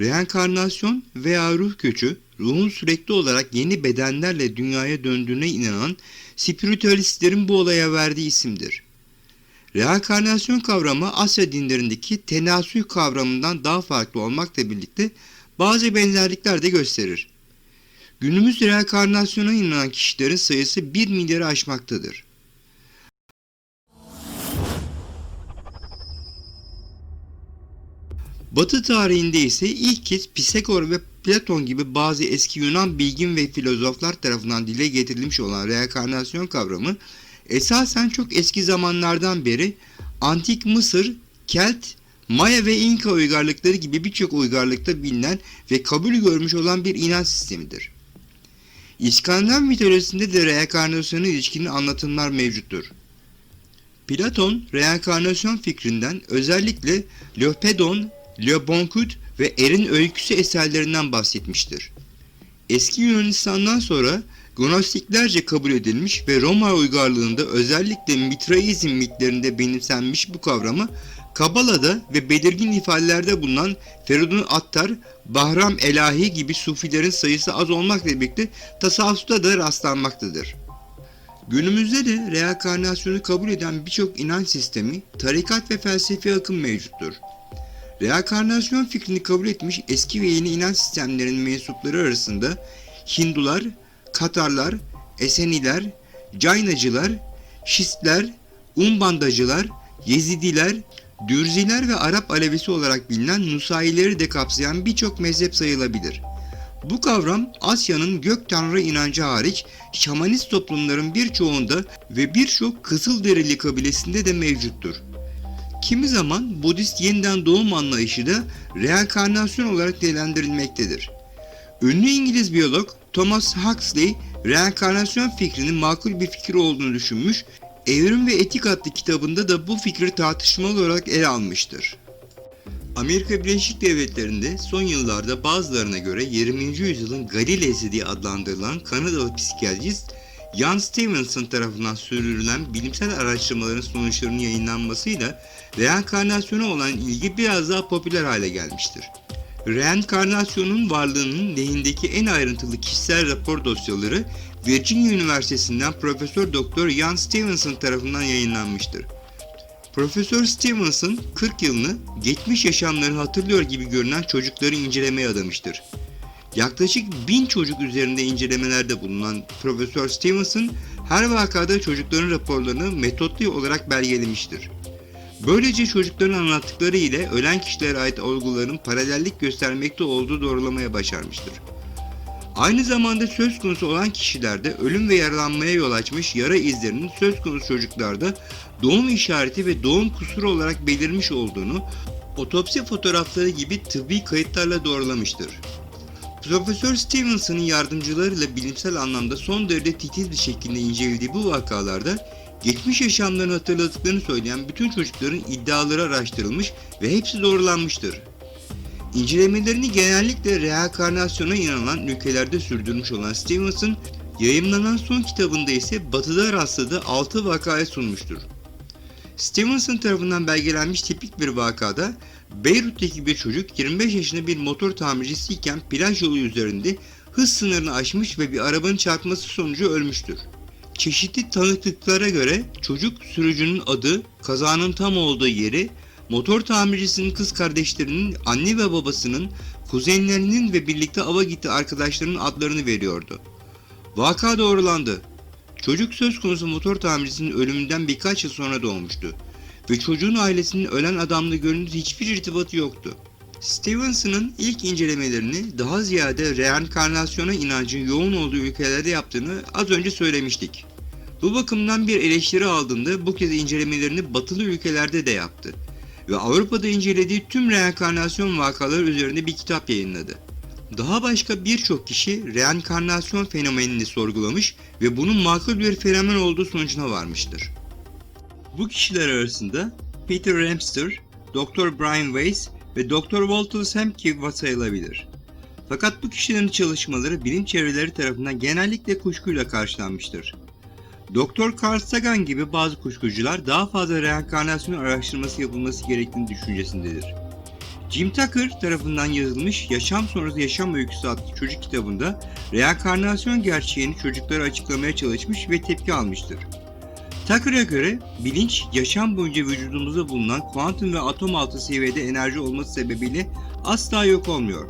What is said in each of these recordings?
Reenkarnasyon veya ruh göçü, ruhun sürekli olarak yeni bedenlerle dünyaya döndüğüne inanan spiritüalistlerin bu olaya verdiği isimdir. Reenkarnasyon kavramı Asya dinlerindeki tenasüh kavramından daha farklı olmakla birlikte bazı benzerlikler de gösterir. Günümüz reenkarnasyona inanan kişilerin sayısı 1 milyarı aşmaktadır. Batı tarihinde ise ilk kez Pisagor ve Platon gibi bazı eski Yunan bilgin ve filozoflar tarafından dile getirilmiş olan reenkarnasyon kavramı esasen çok eski zamanlardan beri Antik Mısır, Kelt, Maya ve İnka uygarlıkları gibi birçok uygarlıkta bilinen ve kabul görmüş olan bir inanç sistemidir. İskandinav mitolojisinde de reenkarnasyona ilişkin anlatımlar mevcuttur. Platon, reenkarnasyon fikrinden özellikle Löpedon, Le Boncud ve Er'in öyküsü eserlerinden bahsetmiştir. Eski Yunanistan'dan sonra Gnostiklerce kabul edilmiş ve Roma uygarlığında özellikle Mitraizm mitlerinde benimsenmiş bu kavramı Kabala'da ve belirgin ifadelerde bulunan Feridun Attar, Bahram Elahi gibi sufilerin sayısı az olmakla birlikte tasavvufta da rastlanmaktadır. Günümüzde de reenkarnasyonu kabul eden birçok inanç sistemi, tarikat ve felsefi akım mevcuttur. Reenkarnasyon fikrini kabul etmiş eski ve yeni inanç sistemlerinin mensupları arasında Hindular, Katarlar, Eseniler, Caynacılar, Şistler, Umbandacılar, Yezidiler, Dürziler ve Arap Alevisi olarak bilinen Nusayrileri de kapsayan birçok mezhep sayılabilir. Bu kavram Asya'nın gök tanrı inancı hariç şamanist toplumların birçoğunda ve birçok Kızılderili kabilesinde de mevcuttur. Kimi zaman Budist yeniden doğum anlayışı da reenkarnasyon olarak değerlendirilmektedir. Ünlü İngiliz biyolog Thomas Huxley, reenkarnasyon fikrinin makul bir fikir olduğunu düşünmüş, Evrim ve Etik adlı kitabında da bu fikri tartışmalı olarak ele almıştır. Amerika Birleşik Devletleri'nde son yıllarda bazılarına göre 20. yüzyılın Galilesi diye adlandırılan Kanadalı psikiyatrist Jan Stevenson tarafından sürdürülen bilimsel araştırmaların sonuçlarının yayınlanmasıyla reenkarnasyona olan ilgi biraz daha popüler hale gelmiştir. Reenkarnasyonun varlığının lehindeki en ayrıntılı kişisel rapor dosyaları Virginia Üniversitesi'nden Profesör Doktor Jan Stevenson tarafından yayınlanmıştır. Profesör Stevenson 40 yılını geçmiş yaşamlarını hatırlıyor gibi görünen çocukları incelemeye adamıştır. Yaklaşık bin çocuk üzerinde incelemelerde bulunan Profesör Stevenson her vakada çocukların raporlarını metotlu olarak belgelemiştir. Böylece çocukların anlattıkları ile ölen kişilere ait olguların paralellik göstermekte olduğu doğrulamaya başarmıştır. Aynı zamanda söz konusu olan kişilerde ölüm ve yaralanmaya yol açmış yara izlerinin söz konusu çocuklarda doğum işareti ve doğum kusuru olarak belirmiş olduğunu otopsi fotoğrafları gibi tıbbi kayıtlarla doğrulamıştır. Profesör Stevenson'ın yardımcılarıyla bilimsel anlamda son derece titiz bir şekilde incelediği bu vakalarda geçmiş yaşamlarını hatırladıklarını söyleyen bütün çocukların iddiaları araştırılmış ve hepsi doğrulanmıştır. İncelemelerini genellikle reenkarnasyona inanan ülkelerde sürdürmüş olan Stevenson, yayımlanan son kitabında ise batıda rastladığı 6 vakaya sunmuştur. Stevenson tarafından belgelenmiş tipik bir vakada Beyrut'taki bir çocuk 25 yaşında bir motor tamircisiyken plaj yolu üzerinde hız sınırını aşmış ve bir arabanın çarpması sonucu ölmüştür. Çeşitli tanıklıklara göre çocuk sürücünün adı, kazanın tam olduğu yeri, motor tamircisinin kız kardeşlerinin, anne ve babasının, kuzenlerinin ve birlikte ava gitti arkadaşlarının adlarını veriyordu. Vaka doğrulandı. Çocuk söz konusu motor tamircisinin ölümünden birkaç yıl sonra doğmuştu ve çocuğun ailesinin ölen adamla görüntü hiçbir irtibatı yoktu. Stevenson'ın ilk incelemelerini daha ziyade reenkarnasyona inancın yoğun olduğu ülkelerde yaptığını az önce söylemiştik. Bu bakımdan bir eleştiri aldığında bu kez incelemelerini batılı ülkelerde de yaptı ve Avrupa'da incelediği tüm reenkarnasyon vakaları üzerinde bir kitap yayınladı. Daha başka birçok kişi reenkarnasyon fenomenini sorgulamış ve bunun makul bir fenomen olduğu sonucuna varmıştır. Bu kişiler arasında Peter Ramster, Dr. Brian Weiss ve Dr. Walter Samke sayılabilir. Fakat bu kişilerin çalışmaları bilim çevreleri tarafından genellikle kuşkuyla karşılanmıştır. Dr. Carl Sagan gibi bazı kuşkucular daha fazla reenkarnasyon araştırması yapılması gerektiğini düşüncesindedir. Jim Tucker tarafından yazılmış Yaşam Sonrası Yaşam Öyküsü adlı çocuk kitabında reenkarnasyon gerçeğini çocuklara açıklamaya çalışmış ve tepki almıştır. Tucker'a göre bilinç yaşam boyunca vücudumuzda bulunan kuantum ve atom altı seviyede enerji olması sebebiyle asla yok olmuyor.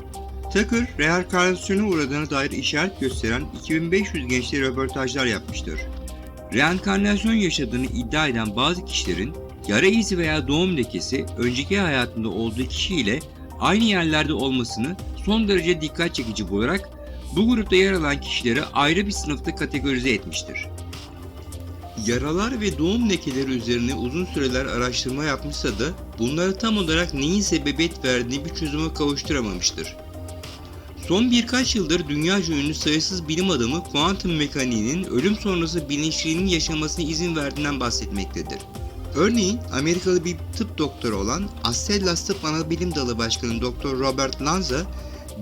Tucker, reenkarnasyona uğradığına dair işaret gösteren 2500 gençle röportajlar yapmıştır. Reenkarnasyon yaşadığını iddia eden bazı kişilerin yara izi veya doğum lekesi önceki hayatında olduğu kişiyle aynı yerlerde olmasını son derece dikkat çekici bularak bu grupta yer alan kişileri ayrı bir sınıfta kategorize etmiştir. Yaralar ve doğum lekeleri üzerine uzun süreler araştırma yapmışsa da bunlara tam olarak neyin sebebiyet verdiğini bir çözüme kavuşturamamıştır. Son birkaç yıldır dünyaca ünlü sayısız bilim adamı kuantum mekaniğinin ölüm sonrası bilinçliliğinin yaşamasına izin verdiğinden bahsetmektedir. Örneğin Amerikalı bir tıp doktoru olan Astellas Tıp Anabilim Dalı Başkanı Dr. Robert Lanza,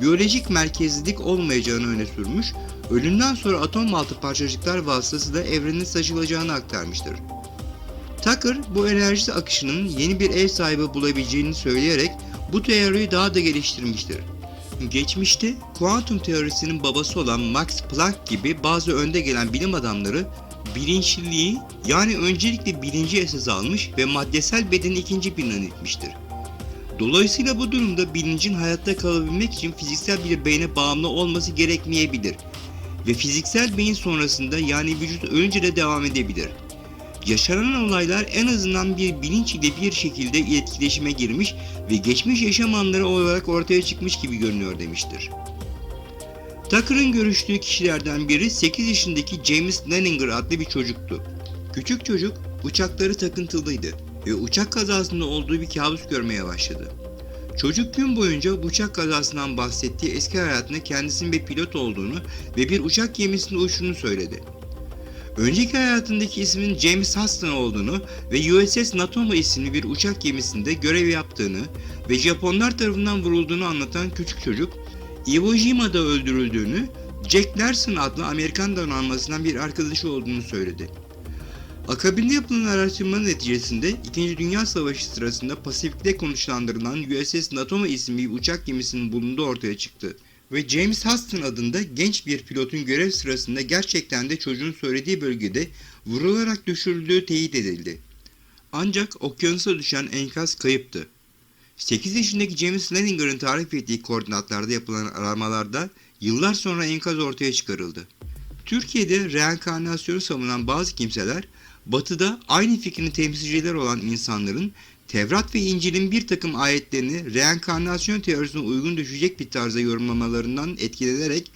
biyolojik merkezlilik olmayacağını öne sürmüş, ölümden sonra atom altı parçacıklar vasıtasıyla evrene saçılacağını aktarmıştır. Tucker bu enerji akışının yeni bir ev sahibi bulabileceğini söyleyerek bu teoriyi daha da geliştirmiştir. Geçmişte kuantum teorisinin babası olan Max Planck gibi bazı önde gelen bilim adamları bilinçliliği yani öncelikle bilinci esas almış ve maddesel bedeni ikinci plana itmiştir. Dolayısıyla bu durumda bilincin hayatta kalabilmek için fiziksel bir beyne bağımlı olması gerekmeyebilir ve fiziksel beyin sonrasında yani vücut ölünce de devam edebilir. Yaşanan olaylar en azından bir bilinç ile bir şekilde etkileşime girmiş ve geçmiş yaşam anları olarak ortaya çıkmış gibi görünüyor demiştir. Tucker'ın görüştüğü kişilerden biri 8 yaşındaki James Leninger adlı bir çocuktu. Küçük çocuk uçakları takıntılıydı ve uçak kazasında olduğu bir kabus görmeye başladı. Çocuk gün boyunca uçak kazasından bahsettiği eski hayatında kendisinin bir pilot olduğunu ve bir uçak gemisinde uçtuğunu söyledi. Önceki hayatındaki isminin James Huston olduğunu ve USS Natoma isimli bir uçak gemisinde görev yaptığını ve Japonlar tarafından vurulduğunu anlatan küçük çocuk, Iwo Jima'da öldürüldüğünü, Jack Larson adlı Amerikan donanmasından bir arkadaşı olduğunu söyledi. Akabinde yapılan araştırmanın neticesinde 2. Dünya Savaşı sırasında Pasifik'te konuşlandırılan USS Natoma isimli bir uçak gemisinin bulunduğu ortaya çıktı. Ve James Huston adında genç bir pilotun görev sırasında gerçekten de çocuğun söylediği bölgede vurularak düşürüldüğü teyit edildi. Ancak okyanusa düşen enkaz kayıptı. 8 yaşındaki James Leninger'ın tarif ettiği koordinatlarda yapılan aramalarda yıllar sonra enkaz ortaya çıkarıldı. Türkiye'de reenkarnasyonu savunan bazı kimseler, Batı'da aynı fikrin temsilcileri olan insanların Tevrat ve İncil'in bir takım ayetlerini reenkarnasyon teorisine uygun düşecek bir tarzda yorumlamalarından etkilenerek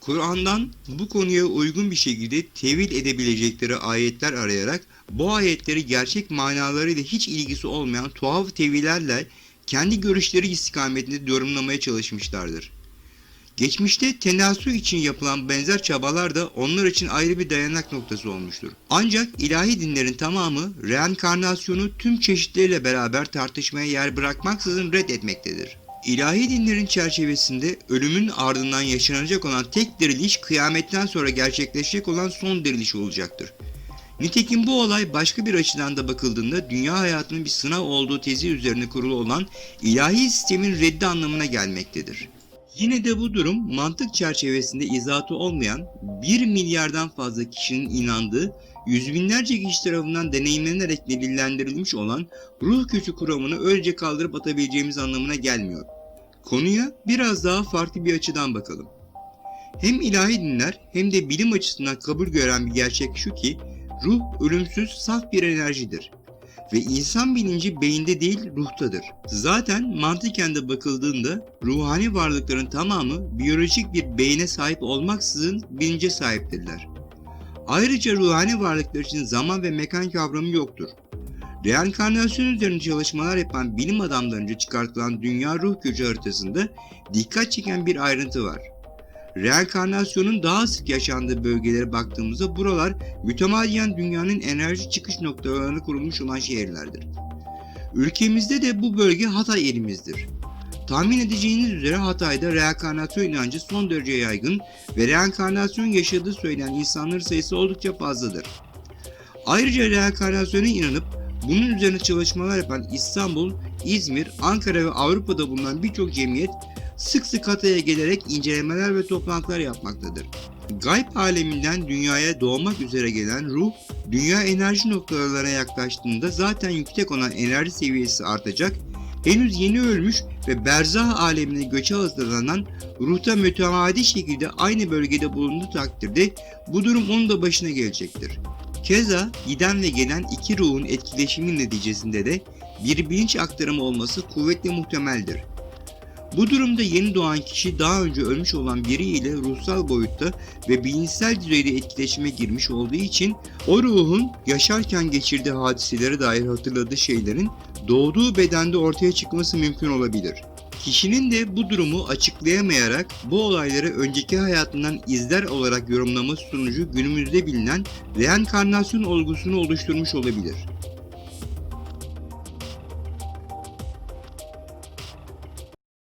Kur'an'dan bu konuya uygun bir şekilde tevil edebilecekleri ayetler arayarak bu ayetleri gerçek manalarıyla hiç ilgisi olmayan tuhaf tevillerle kendi görüşleri istikametinde yorumlamaya çalışmışlardır. Geçmişte tenasü için yapılan benzer çabalar da onlar için ayrı bir dayanak noktası olmuştur. Ancak ilahi dinlerin tamamı reenkarnasyonu tüm çeşitleriyle beraber tartışmaya yer bırakmaksızın reddetmektedir. İlahi dinlerin çerçevesinde ölümün ardından yaşanacak olan tek diriliş kıyametten sonra gerçekleşecek olan son diriliş olacaktır. Nitekim bu olay başka bir açıdan da bakıldığında dünya hayatının bir sınav olduğu tezi üzerine kurulu olan ilahi sistemin reddi anlamına gelmektedir. Yine de bu durum mantık çerçevesinde izahatı olmayan 1 milyardan fazla kişinin inandığı yüz binlerce kişi tarafından deneyimlenerek delillendirilmiş olan ruh gücü kuramını öylece kaldırıp atabileceğimiz anlamına gelmiyor. Konuya biraz daha farklı bir açıdan bakalım. Hem ilahi dinler hem de bilim açısından kabul gören bir gerçek şu ki ruh ölümsüz saf bir enerjidir ve insan bilinci beyinde değil ruhtadır. Zaten mantıken de bakıldığında ruhani varlıkların tamamı biyolojik bir beyne sahip olmaksızın bilince sahiptirler. Ayrıca ruhani varlıklar için zaman ve mekan kavramı yoktur. Reenkarnasyon üzerine çalışmalar yapan bilim adamlarınca çıkartılan dünya ruh gücü haritasında dikkat çeken bir ayrıntı var. Reenkarnasyonun daha sık yaşandığı bölgelere baktığımızda buralar mütemadiyen dünyanın enerji çıkış noktalarına kurulmuş olan şehirlerdir. Ülkemizde de bu bölge Hatay elimizdir. Tahmin edeceğiniz üzere Hatay'da reenkarnasyon inancı son derece yaygın ve reenkarnasyon yaşadığı söylenen insanların sayısı oldukça fazladır. Ayrıca reenkarnasyona inanıp Bunun üzerine çalışmalar yapan İstanbul, İzmir, Ankara ve Avrupa'da bulunan birçok cemiyet sık sık Hatay'a gelerek incelemeler ve toplantılar yapmaktadır. Gayb aleminden dünyaya doğmak üzere gelen ruh, dünya enerji noktalarına yaklaştığında zaten yüksek olan enerji seviyesi artacak, henüz yeni ölmüş ve berzah alemine göçe hazırlanan ruhta mütemadi şekilde aynı bölgede bulunduğu takdirde bu durum onun da başına gelecektir. Keza giden ve gelen iki ruhun etkileşimi neticesinde de bir bilinç aktarımı olması kuvvetle muhtemeldir. Bu durumda yeni doğan kişi daha önce ölmüş olan biriyle ruhsal boyutta ve bilinçsel düzeyde etkileşime girmiş olduğu için o ruhun yaşarken geçirdiği hadiselere dair hatırladığı şeylerin doğduğu bedende ortaya çıkması mümkün olabilir. Kişinin de bu durumu açıklayamayarak bu olayları önceki hayatından izler olarak yorumlaması sonucu günümüzde bilinen reenkarnasyon olgusunu oluşturmuş olabilir.